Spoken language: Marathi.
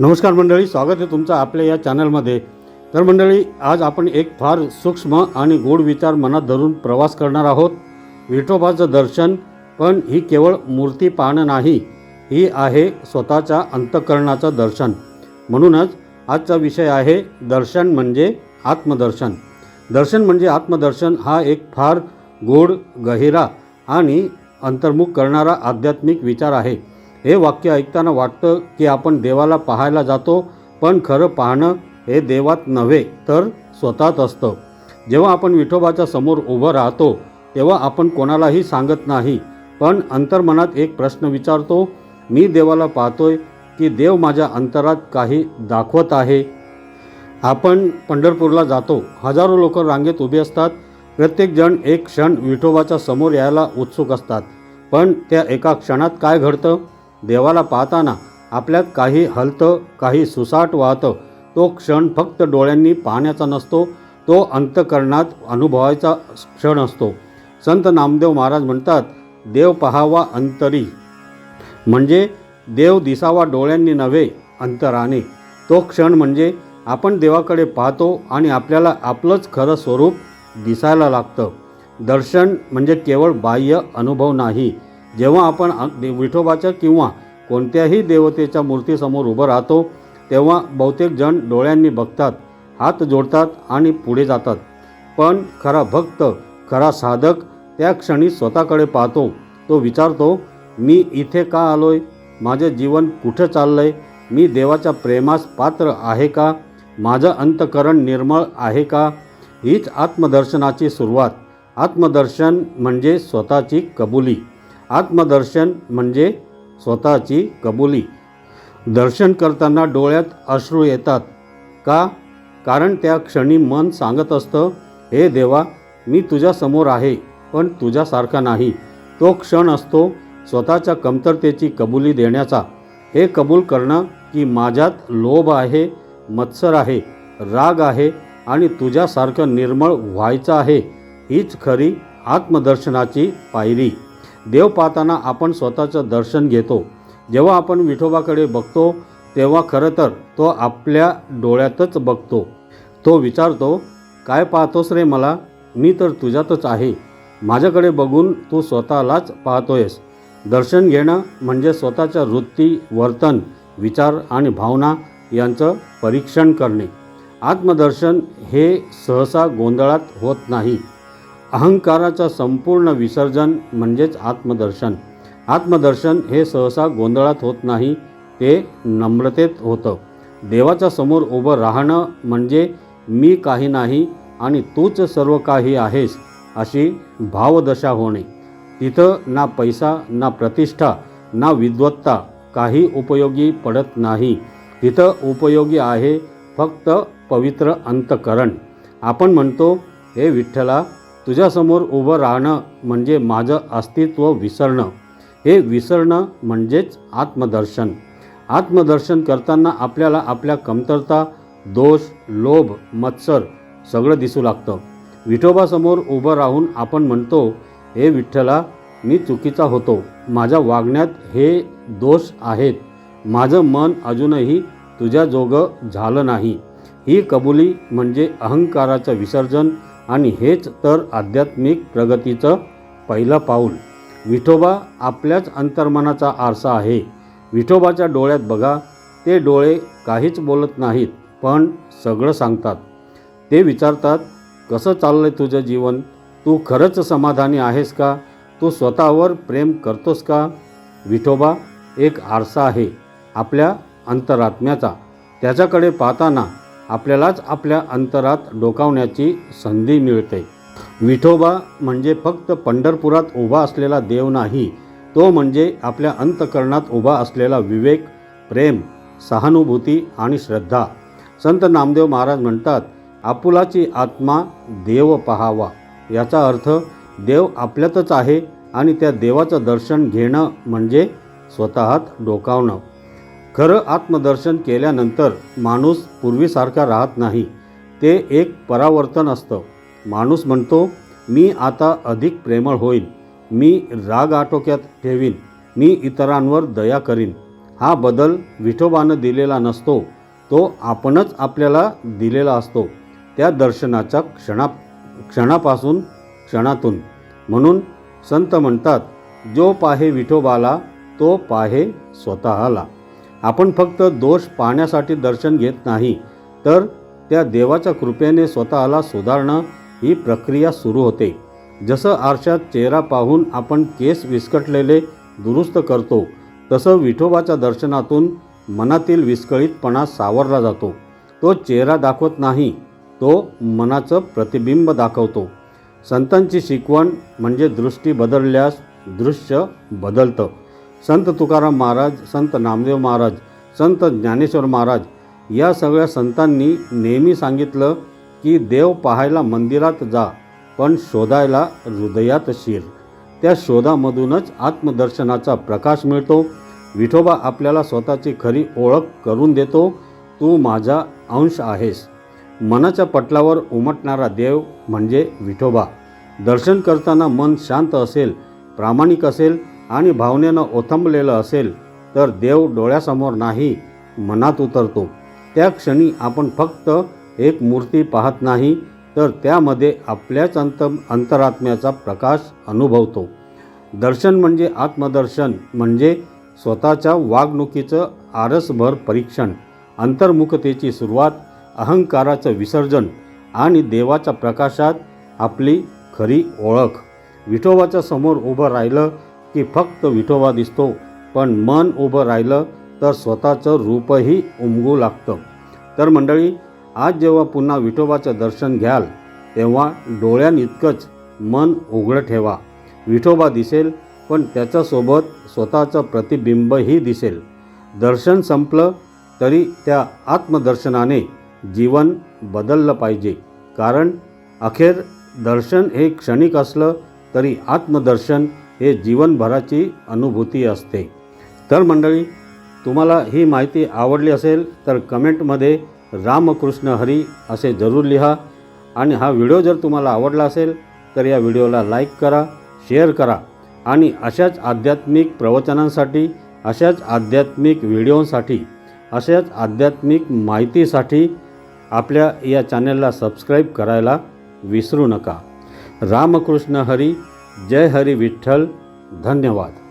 नमस्कार मंडळी स्वागत आहे तुमचं आपल्या या चॅनलमध्ये. तर मंडळी आज आपण एक फार सूक्ष्म आणि गोड विचार मनात धरून प्रवास करणार आहोत. विठोबाचं दर्शन पण ही केवळ मूर्ती पाहणं नाही ही आहे स्वतःच्या अंतकरणाचं दर्शन. म्हणूनच आजचा विषय आहे दर्शन म्हणजे आत्मदर्शन. दर्शन म्हणजे आत्मदर्शन हा एक फार गोड गहिरा आणि अंतर्मुख करणारा आध्यात्मिक विचार आहे. हे वाक्य ऐकताना वाटतं की आपण देवाला पाहायला जातो पण खरं पाहणं हे देवात नव्हे तर स्वतःच असतं. जेव्हा आपण विठोबाच्या समोर उभं राहतो तेव्हा आपण कोणालाही सांगत नाही पण अंतर्मनात एक प्रश्न विचारतो मी देवाला पाहतोय की देव माझ्या अंतरात काही दाखवत आहे. आपण पंढरपूरला जातो हजारो लोक रांगेत उभे असतात प्रत्येकजण एक क्षण विठोबाच्या समोर यायला उत्सुक असतात पण त्या एका क्षणात काय घडतं? देवाला पाहताना आपल्यात काही हलतं काही सुसाट वाहतं तो क्षण फक्त डोळ्यांनी पाहण्याचा नसतो तो अंतकरणात अनुभवायचा क्षण असतो. संत नामदेव महाराज म्हणतात देव पहावा अंतरी. म्हणजे देव दिसावा डोळ्यांनी नव्हे अंतराने. तो क्षण म्हणजे आपण देवाकडे पाहतो आणि आपल्याला आपलंच खरं स्वरूप दिसायला लागतं. दर्शन म्हणजे केवळ बाह्य अनुभव नाही जेव्हा आपण विठोबाच्या किंवा कोणत्याही देवतेच्या मूर्तीसमोर उभं राहतो तेव्हा बहुतेक जण डोळ्यांनी बघतात हात जोडतात आणि पुढे जातात. पण खरा भक्त खरा साधक त्या क्षणी स्वतःकडे पाहतो. तो विचारतो मी इथे का आलोय? माझं जीवन कुठं चाललंय? मी देवाच्या प्रेमास पात्र आहे का? माझं अंतकरण निर्मळ आहे का? हीच आत्मदर्शनाची सुरुवात. आत्मदर्शन म्हणजे स्वतःची कबुली. आत्मदर्शन म्हणजे स्वतःची कबुली. दर्शन करताना डोळ्यात अश्रू येतात. का? कारण त्या क्षणी मन सांगत असतं हे देवा मी तुझ्यासमोर आहे पण तुझ्यासारखा नाही. तो क्षण असतो स्वतःच्या कमतरतेची कबुली देण्याचा. हे कबूल करणं की माझ्यात लोभ आहे मत्सर आहे राग आहे आणि तुझ्यासारखं निर्मळ व्हायचं आहे हीच खरी आत्मदर्शनाची पायरी. देव पाहताना आपण स्वतःचं दर्शन घेतो. जेव्हा आपण विठोबाकडे बघतो तेव्हा खरं तर तो आपल्या डोळ्यातच बघतो. तो विचारतो काय पाहतोस रे मला? मी तर तुझ्यातच आहे. माझ्याकडे बघून तू स्वतःलाच पाहतोयस. दर्शन घेणं म्हणजे स्वतःच्या वृत्ती वर्तन विचार आणि भावना यांचं परीक्षण करणे. आत्मदर्शन हे सहसा गोंधळात होत नाही. अहंकाराचा संपूर्ण विसर्जन म्हणजेच आत्मदर्शन. आत्मदर्शन हे सहसा गोंधळात होत नाही ते नम्रतेत होतं. देवाच्या समोर उभं राहणं म्हणजे मी काही नाही आणि तूच सर्व काही आहेस अशी भावदशा होणे. तिथं ना पैसा ना प्रतिष्ठा ना विद्वत्ता काही उपयोगी पडत नाही. तिथं उपयोगी आहे फक्त पवित्र अंतकरण. आपण म्हणतो हे विठ्ठला तुझ्यासमोर उभं राहणं म्हणजे माझं अस्तित्व विसरणं. हे विसरणं म्हणजेच आत्मदर्शन. आत्मदर्शन करताना आपल्याला आपल्या कमतरता दोष लोभ मत्सर सगळं दिसू लागतं. विठोबासमोर उभं राहून आपण म्हणतो हे विठ्ठला मी चुकीचा होतो. माझ्या वागण्यात हे दोष आहेत. माझं मन अजूनही तुझ्याजोगं झालं नाही. ही कबुली म्हणजे अहंकाराचं विसर्जन आणि हेच तर आध्यात्मिक प्रगतीचं पहिलं पाऊल. विठोबा आपल्याच अंतर्मनाचा आरसा आहे. विठोबाच्या डोळ्यात बघा ते डोळे काहीच बोलत नाहीत पण सगळं सांगतात. ते विचारतात कसं चाललं आहे तुझं जीवन? तू खरंच समाधानी आहेस का? तू स्वतःवर प्रेम करतोस का? विठोबा एक आरसा आहे आपल्या अंतरात्म्याचा. त्याच्याकडे पाहताना आपल्यालाच आपल्या अंतरात डोकावण्याची संधी मिळते. विठोबा म्हणजे फक्त पंढरपुरात उभा असलेला देव नाही तो म्हणजे आपल्या अंतकरणात उभा असलेला विवेक प्रेम सहानुभूती आणि श्रद्धा. संत नामदेव महाराज म्हणतात आपुलाची आत्मा देव पहावा. याचा अर्थ देव आपल्यातच आहे आणि त्या देवाचं दर्शन घेणं म्हणजे स्वतःत डोकावणं. खरं आत्मदर्शन केल्यानंतर माणूस पूर्वीसारखा राहत नाही. ते एक परावर्तन असतं. माणूस म्हणतो मी आता अधिक प्रेमळ होईन. मी राग आटोक्यात ठेवीन. मी इतरांवर दया करीन. हा बदल विठोबानं दिलेला नसतो. तो आपणच आपल्याला दिलेला असतो. त्या दर्शनाच्या क्षणा क्षणापासून क्षणातून. म्हणून संत म्हणतात जो पाहे विठोबाला तो पाहे स्वतःला. आपण फक्त दोष पाहण्यासाठी दर्शन घेत नाही तर त्या देवाच्या कृपेने स्वतःला सुधारणं ही प्रक्रिया सुरू होते. जसं आरशात चेहरा पाहून आपण केस विस्कटलेले दुरुस्त करतो तसं विठोबाच्या दर्शनातून मनातील विस्कळीतपणा सावरला जातो. तो चेहरा दाखवत नाही तो मनाचं प्रतिबिंब दाखवतो. संतांची शिकवण म्हणजे दृष्टी बदलल्यास दृश्य बदलतं. संत तुकाराम महाराज संत नामदेव महाराज संत ज्ञानेश्वर महाराज या सगळ्या संतांनी नेहमी सांगितलं की देव पाहायला मंदिरात जा पण शोधायला हृदयात शिर. त्या शोधामधूनच आत्मदर्शनाचा प्रकाश मिळतो. विठोबा आपल्याला स्वतःची खरी ओळख करून देतो तू माझा अंश आहेस. मनाच्या पटलावर उमटणारा देव म्हणजे विठोबा. दर्शन करताना मन शांत असेल प्रामाणिक असेल आणि भावनेनं ओथंबलेलं असेल तर देव डोळ्यासमोर नाही मनात उतरतो. त्या क्षणी आपण फक्त एक मूर्ती पाहत नाही तर त्यामध्ये आपल्याच अंत अंतरात्म्याचा प्रकाश अनुभवतो. दर्शन म्हणजे आत्मदर्शन म्हणजे स्वतःच्या वागणुकीचं आरसभर परीक्षण अंतर्मुखतेची सुरुवात अहंकाराचं विसर्जन आणि देवाच्या प्रकाशात आपली खरी ओळख. विठोबाच्या समोर उभं राहिलं की फक्त विठोबा दिसतो पण मन उभं राहिलं तर स्वतःचं रूपही उमगू लागतं. तर मंडळी आज जेव्हा पुन्हा विठोबाचं दर्शन घ्याल तेव्हा डोळ्यांइतकंच मन उघडं ठेवा. विठोबा दिसेल पण त्याच्यासोबत स्वतःचं प्रतिबिंबही दिसेल. दर्शन संपलं तरी त्या आत्मदर्शनाने जीवन बदललं पाहिजे. कारण अखेर दर्शन हे क्षणिक असलं तरी आत्मदर्शन हे जीवनभराची अनुभूती असते. तर मंडळी तुम्हाला ही माहिती आवडली असेल तर कमेंटमध्ये रामकृष्ण हरी असे जरूर लिहा. आणि हा व्हिडिओ जर तुम्हाला आवडला असेल तर या व्हिडिओला लाईक करा शेअर करा. आणि अशाच आध्यात्मिक प्रवचनांसाठी अशाच आध्यात्मिक व्हिडिओसाठी अशाच आध्यात्मिक माहितीसाठी आपल्या या चॅनलला सबस्क्राईब करायला विसरू नका. रामकृष्ण हरी जय हरी विठ्ठल धन्यवाद.